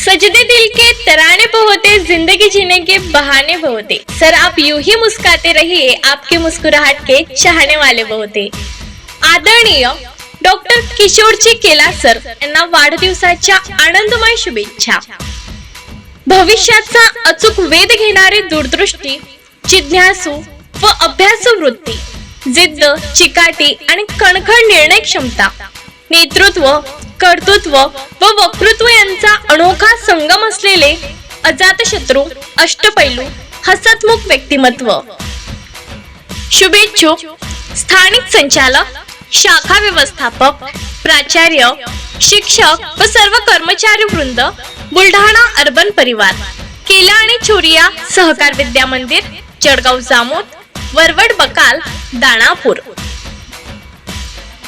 सजदे दिल के तराने पे होते जिंदगी जीने के बहाने पे होते सर आप यूं ही मुस्काते रहिए आपके मुस्कुराहट के चाहने वाले पे होते आदरणीय डॉक्टर किशोरजी केला सर यांना वाढदिवसाच्या आनंदमय शुभेच्छा। भविष्याचा अचूक वेध घेणारी दूरदृष्टी जिज्ञासू व अभ्यासू वृत्ती जिद्द चिकाटी आणि कणखण निर्णय क्षमता नेतृत्व कर्तृत्व व वक्तृत्व यांचा अनोखा संगम असलेले अजातशत्रू अष्टपैलू हसतमुख व्यक्तिमत्व. शुभेच्छुक स्थानिक संचालक शाखा व्यवस्थापक प्राचार्य शिक्षक व सर्व कर्मचारी वृंद बुलढाणा अर्बन परिवार केला आणि चोरिया सहकार विद्या मंदिर जळगाव जामोद वरवड बकाल दाणापूर